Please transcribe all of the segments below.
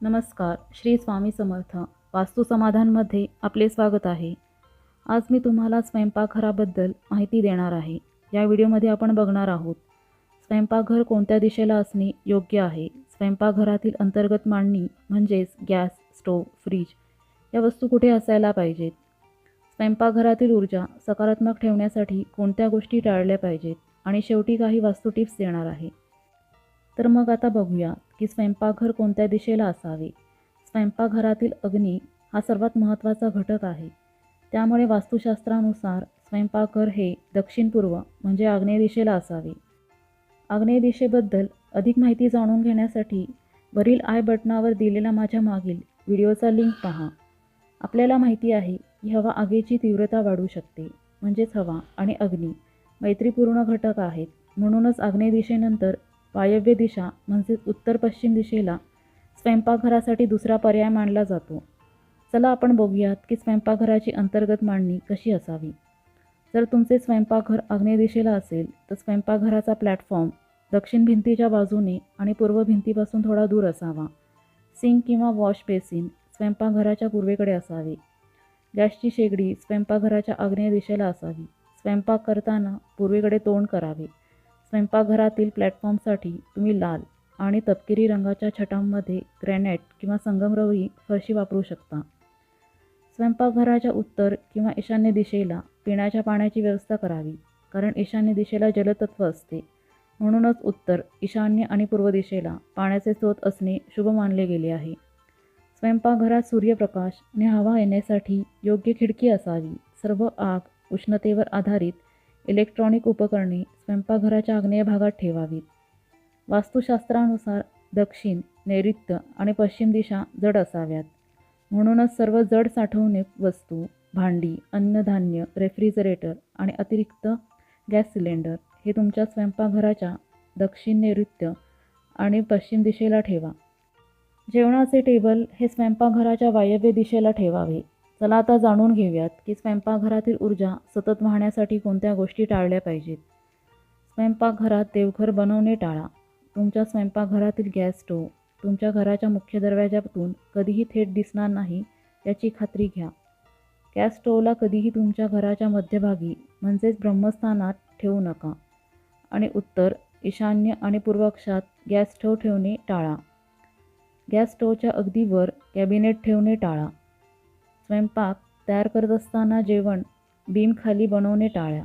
नमस्कार श्री स्वामी समर्थ. वास्तू समाधानमध्ये आपले स्वागत आहे. आज मी तुम्हाला स्वयंपाकघराबद्दल माहिती देणार आहे. या व्हिडिओमध्ये आपण बघणार आहोत. स्वयंपाकघर कोणत्या दिशेला असणे योग्य आहे? स्वयंपाकघरातील अंतर्गत मांडणी म्हणजेच गॅस स्टोव फ्रीज या वस्तू कुठे असायला पाहिजेत? स्वयंपाकघरातील ऊर्जा सकारात्मक ठेवण्यासाठी कोणत्या गोष्टी टाळल्या पाहिजेत? आणि शेवटी काही वास्तू टिप्स देणार आहे. तर मग आता बघूया की स्वयंपाकघर कोणत्या दिशेला असावे. स्वयंपाकघरातील अग्नी हा सर्वात महत्त्वाचा घटक आहे. त्यामुळे वास्तुशास्त्रानुसार स्वयंपाकघर हे दक्षिण पूर्व म्हणजे आग्नेय दिशेला असावे. आग्नेय दिशेबद्दल अधिक माहिती जाणून घेण्यासाठी वरील आय बटनावर दिलेला माझ्या मागील व्हिडिओचा लिंक पहा. आपल्याला माहिती आहे की हवा आगीची तीव्रता वाढू शकते म्हणजेच हवा आणि अग्नी मैत्रीपूर्ण घटक आहेत. म्हणूनच आग्नेय दिशेनंतर वायव्य दिशा म्हणजेच उत्तर पश्चिम दिशेला स्वयंपाकघरासाठी दुसरा पर्याय मानला जातो. चला आपण बघूयात की स्वयंपाकघराची अंतर्गत मांडणी कशी असावी. जर तुमचे स्वयंपाकघर आग्नेय दिशेला असेल तर स्वयंपाकघराचा प्लॅटफॉर्म दक्षिण भिंतीच्या बाजूने आणि पूर्व भिंतीपासून थोडा दूर असावा. सिंक किंवा वॉश बेसिन स्वयंपाकघराच्या पूर्वेकडे असावे. गॅसची शेगडी स्वयंपाकघराच्या आग्नेय दिशेला असावी. स्वयंपाक करताना पूर्वेकडे तोंड करावे. स्वयंपाकघरातील प्लॅटफॉर्मसाठी तुम्ही लाल आणि तपकिरी रंगाच्या छटांमध्ये ग्रॅनाइट किंवा संगमरवरी फरशी वापरू शकता. स्वयंपाकघराच्या उत्तर किंवा ईशान्य दिशेला पिण्याच्या पाण्याची व्यवस्था करावी कारण ईशान्य दिशेला जलतत्व असते. म्हणूनच उत्तर ईशान्य आणि पूर्व दिशेला पाण्याचे स्रोत असणे शुभ मानले गेले आहे. स्वयंपाकघरात सूर्यप्रकाश आणि हवा येण्यासाठी योग्य खिडकी असावी. सर्व आग उष्णतेवर आधारित इलेक्ट्रॉनिक उपकरणे स्वयंपाकघराच्या आग्नेय भागात ठेवावीत. वास्तुशास्त्रानुसार दक्षिण नैऋत्य आणि पश्चिम दिशा जड असाव्यात. म्हणूनच सर्व जड साठवणे वस्तू भांडी अन्नधान्य रेफ्रिजरेटर आणि अतिरिक्त गॅस सिलेंडर हे तुमच्या स्वयंपाकघराच्या दक्षिण नैऋत्य आणि पश्चिम दिशेला ठेवा. जेवणाचे टेबल हे स्वयंपाकघराच्या वायव्य दिशेला ठेवावे. चला आता जाणून घेऊयात की स्वयंपाकघरातील ऊर्जा सतत वाहण्यासाठी कोणत्या गोष्टी टाळल्या पाहिजेत. स्वयंपाकघरात देवघर बनवणे टाळा. तुमच्या स्वयंपाकघरातील गॅस स्टोव तुमच्या घराच्या मुख्य दरवाजातून कधीही थेट दिसणार नाही याची खात्री घ्या. गॅस स्टोवला कधीही तुमच्या घराच्या मध्यभागी म्हणजेच ब्रह्मस्थानात ठेवू नका. आणि उत्तर ईशान्य आणि पूर्वक्षात गॅस स्टोव ठेवणे टाळा. गॅस स्टोवच्या अगदी वर कॅबिनेट ठेवणे टाळा. स्वयंपाक तयार करत असताना जेवण बीमखाली बनवणे टाळा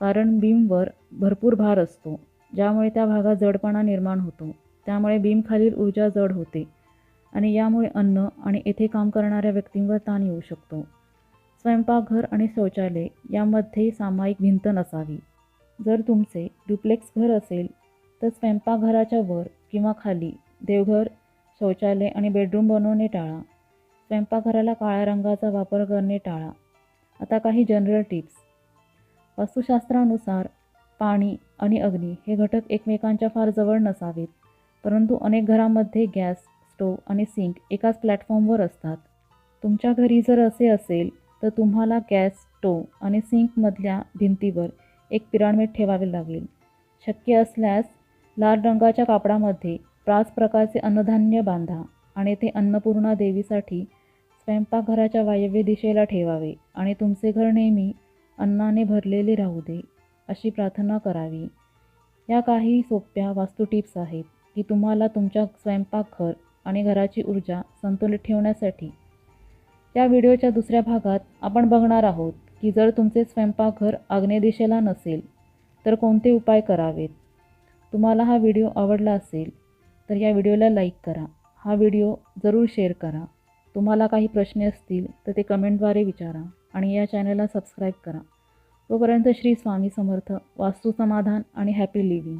कारण बीमवर भरपूर भार असतो ज्यामुळे त्या भागात जडपणा निर्माण होतो. त्यामुळे बीमखालील ऊर्जा जड होते आणि यामुळे अन्न आणि येथे काम करणाऱ्या व्यक्तींवर ताण येऊ शकतो. स्वयंपाकघर आणि शौचालय यामध्ये सामायिक भिंत नसावी. जर तुमचे डुप्लेक्स घर असेल तर स्वयंपाकघराच्या वर किंवा खाली देवघर शौचालय आणि बेडरूम बनवणे टाळा. स्वयंपाकघराला काळ्या रंगाचा वापर करणे टाळा. आता काही जनरल टिप्स वास्तुशास्त्रानुसार पाणी आणि अग्नी हे घटक एकमेकांच्या फार जवळ नसावेत परंतु अनेक घरांमध्ये गॅस स्टोव आणि सिंक एकाच प्लॅटफॉर्मवर असतात. तुमच्या घरी जर असे असेल तर तुम्हाला गॅस स्टोव आणि सिंकमधल्या भिंतीवर एक पिरामिड ठेवावे लागेल. शक्य असल्यास लाल रंगाच्या कापडामध्ये पाच प्रकारचे अन्नधान्य बांधा. आणि ते अन्नपूर्णा देवीसाठी स्वयंपाकघराच्या वायव्य दिशेला ठेवावे आणि तुमचे घर नेहमी अन्नाने भरलेले राहू दे अशी प्रार्थना करावी. या काही सोप्या वास्तू टिप्स आहेत की तुम्हाला तुमच्या स्वयंपाकघर आणि घराची ऊर्जा संतुलित ठेवण्यासाठी. या व्हिडिओच्या दुसऱ्या भागात आपण बघणार आहोत की जर तुमचे स्वयंपाकघर आग्नेय दिशेला नसेल तर कोणते उपाय करावेत? तुम्हाला हा व्हिडिओ आवडला असेल तर या व्हिडिओला लाईक करा. हा व्हिडिओ जरूर शेअर करा. तुम्हाला काही प्रश्न असतील तर ते कमेंटद्वारे विचारा आणि या चॅनलला सबस्क्राईब करा. तोपर्यंत श्री स्वामी समर्थ वास्तू समाधान आणि हॅपी लिव्हिंग.